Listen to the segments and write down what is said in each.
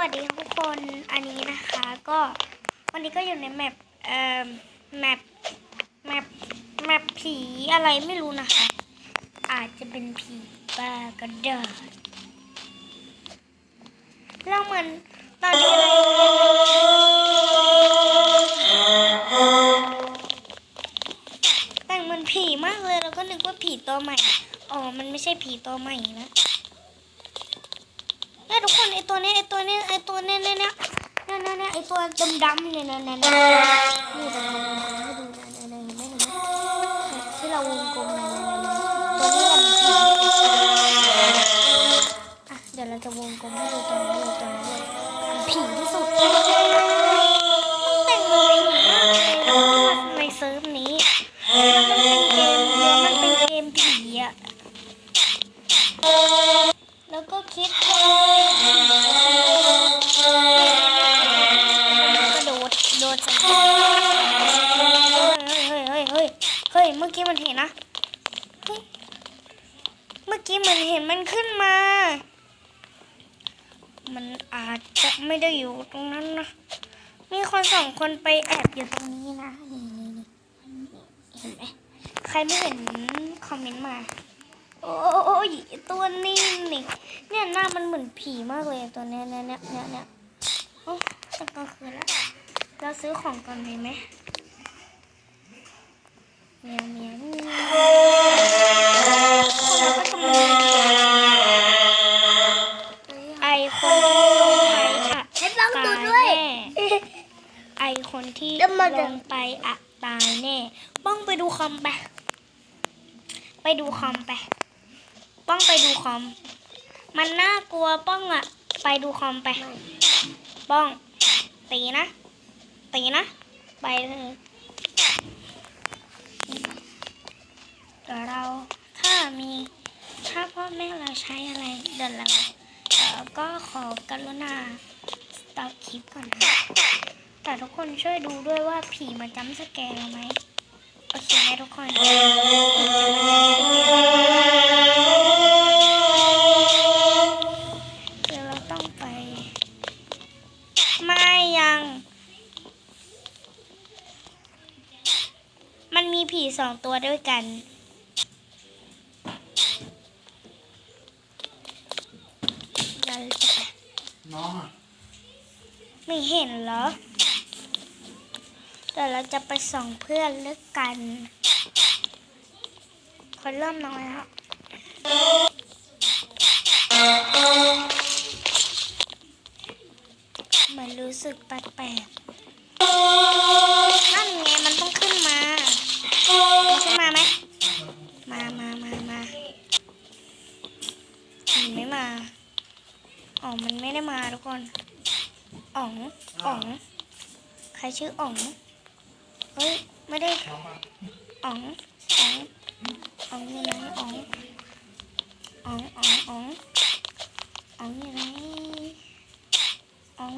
วัสดีทุกคนอันนี้นะคะก็วันนี้ก็อยู่ในแมปเอ่อแมปแมปแมปผีอะไรไม่รู้นะคะ อาจจะเป็นผีบ้าก็ได้เราเหมือนตอนนี้อะไรแต่งเหมือนผีมากเลยแล้วก็นึกว่าผีตัวใหม่อ๋อมันไม่ใช่ผีตัวใหม่นะ เนี่ยทุกคนไอตัวเนี้ยไอตัวเนี้ยไอตัวเนี้ยเนี่ยเนี่ยเนี่ยเนี่ยไอตัวดำดำเนี่ยเนี่ยเนี่ยเนี่ยนี่เราวงกลมให้ดูเนี่ยเนี่ยเนี่เห็นไหมเห็นไหมเนี่ยที่เราวงกลมเนี่ยเนี่ยเนี่ยตัวนี้แหละมันผีอะเดี๋ยวเราจะวงกลมให้ดูตัวนี้ดูตัวนี้เลยผีที่สุดแต่งเหมือนผีมากในเซิร์ฟนี้มันเป็นเกมมันเป็นเกมผีอะแล้วก็คิดว่า เห็นมันขึ้นมา มันอาจจะไม่ได้อยู่ตรงนั้นนะ มีคนสองคนไปแอบอยู่ตรงนี้นะ นี่นี่เห็นไหมใครไม่เห็นคอมเมนต์มา โอ้ยตัวนี้นี่ เนี่ยหน้ามันเหมือนผีมากเลยตัวเนี้ยเนี่ยเนี่ยเนี่ยเนี่ยโอ้ตอนกลางคืนแล้ว เราซื้อของก่อนดีไหมเมียวเมียวเมียวเคนที่เดี๋ยวมาเดี๋ลยวงไปอะตายแน่ ป้องไปดูคอมไป ไปดูคอมไป ป้องไปดูคอม มันน่ากลัวป้องอะไปดูคอมไป ป้อง ตีนะ ตีนะ ไปเลยเดี๋ยวเราถ้ามีถ้าพ่อแม่เราใช้อะไรเดี๋ยวเราเอ่อก็ขอกรุณาสต็อปคลิปก่อนนะ แต่ทุกคนช่วยดูด้วยว่าผีมาจำสแกนเราไหมโอเคไหมทุกคนผีจะมาจำสแกนเดี๋ยวเราต้องไป ไม่ยัง มันมีผีสองตัวด้วยกันเราจะไปน้องอะไม่เห็นเหรอเดี๋ยวเราจะไปส่องเพื่อนเลิกกันคนเริ่มน้อยแล้วเหมือนรู้สึกแปลกๆนั่นไงมันต้องขึ้นมามันขึ้นมาไหมมามามามามันไม่มาอ๋อมันไม่ได้มาทุกคนอ๋องอ๋องใครชื่ออ๋อง ฮ้ย ไม่ได้น้องอะอ๋องอ๋องอ๋องอยู่ไหนอ๋องอ๋องอ๋องอ๋องอ๋องอยู่ไหนอ๋อง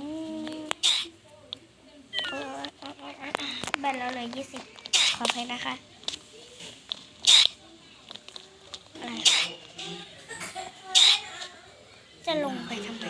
เออเออเออเออแบตเราเลือยี่สิบขออภัยนะคะอะไรจะลงไปทำไม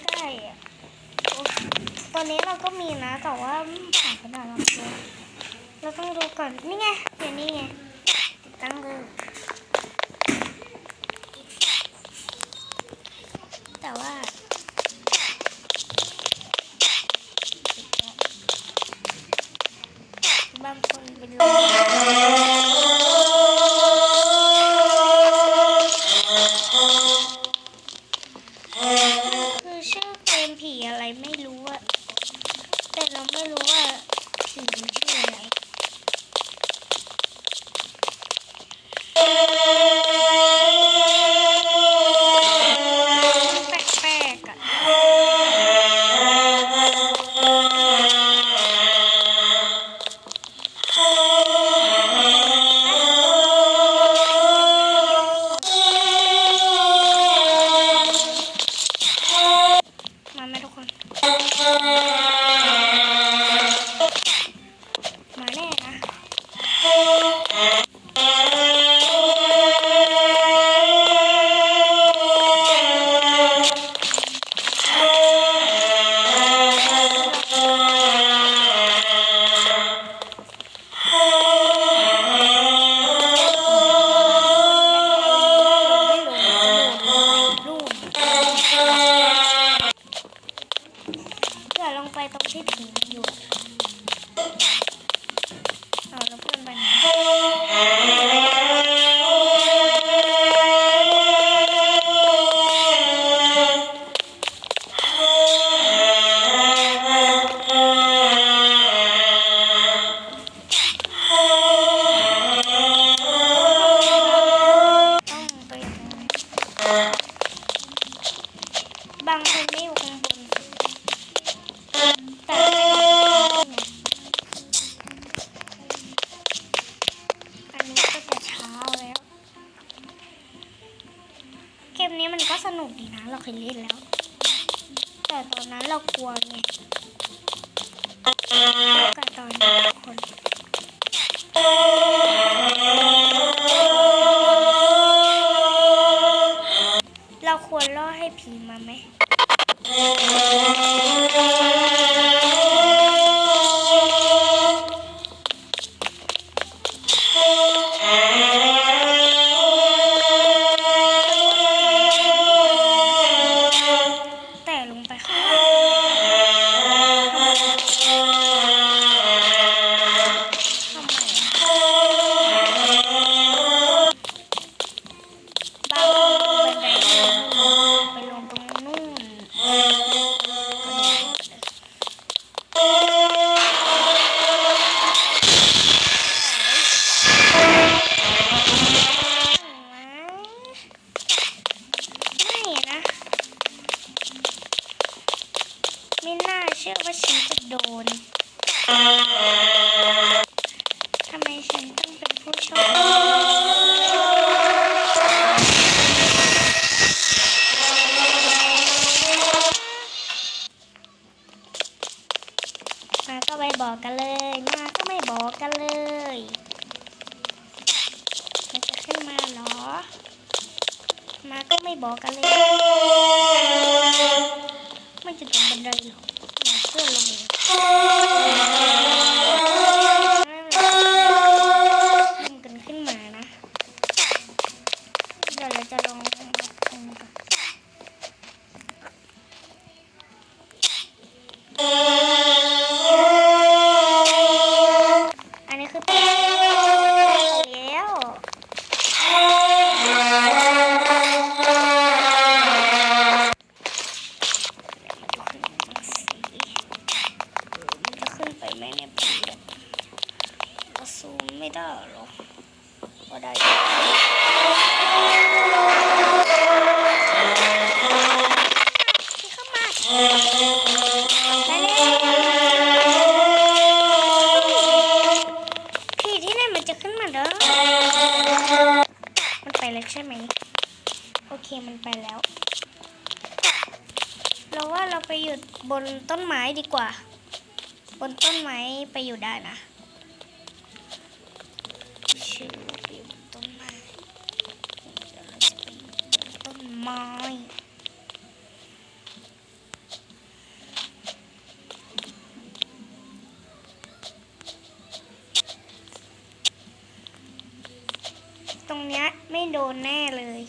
ใกล้ๆตอนนี้เราก็มีนะ แต่ว่าผ่านขนาดเราเราต้องดูก่อน นี่ไงเดี๋ยวนี้ไง ติดตั้งเลยแต่ว่า แม่นะ 老公，拜年。 นุกดีนะ เราเคยเล่นแล้ว แต่ตอนนั้นเรากลัวไงกับตอนนี้คนเราควรล่อให้ผีมาไหม บอกกันเลยไม่จะดำบันไดหรอกเสื่อนลย มันไปแล้วใช่ไหม โอเคมันไปแล้ว เราว่าเราไปหยุดบนต้นไม้ดีกว่า บนต้นไม้ไปอยู่ได้นะชื่ไปบนต้นไม้ต้นไม้ ตรงเนี้ยไม่โดนแน่เลย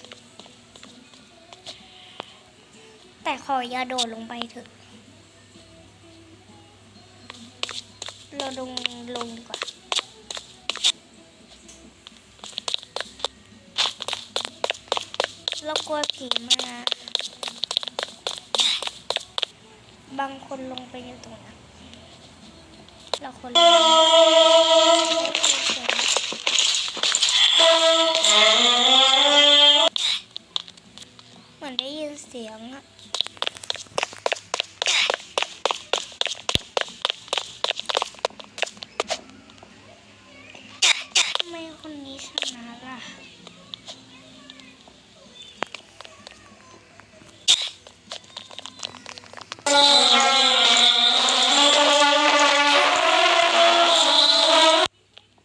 แต่ขออย่าโดดลงไปเถอะ เราลงลงดีกว่าเรากลัวผีมา บางคนลงไปอยู่ตรงนั้น เราคนลง เสียงอะทำไมคนนี้ชนะล่ะ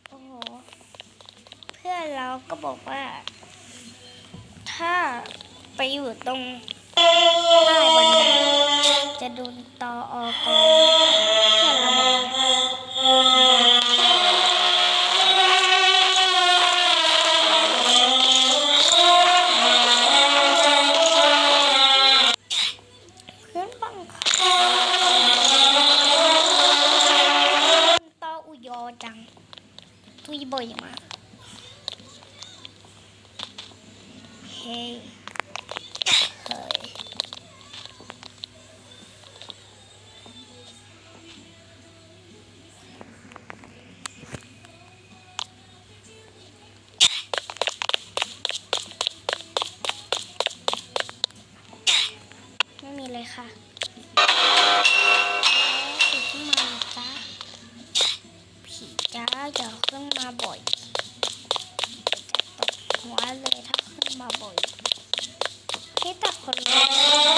โอ้เพื่อนเราก็บอกว่า ถ้า ไปอยู่ตรงใต้บันไดจะโดนตออกอเพื่อนเราบอกนะเพื่อนบังคับต่ออุยอจังทุยบ่อยมากเฮ้ หัวเลยถ้าขึ้นมาบ่อยนี่แต่คนรู้มึ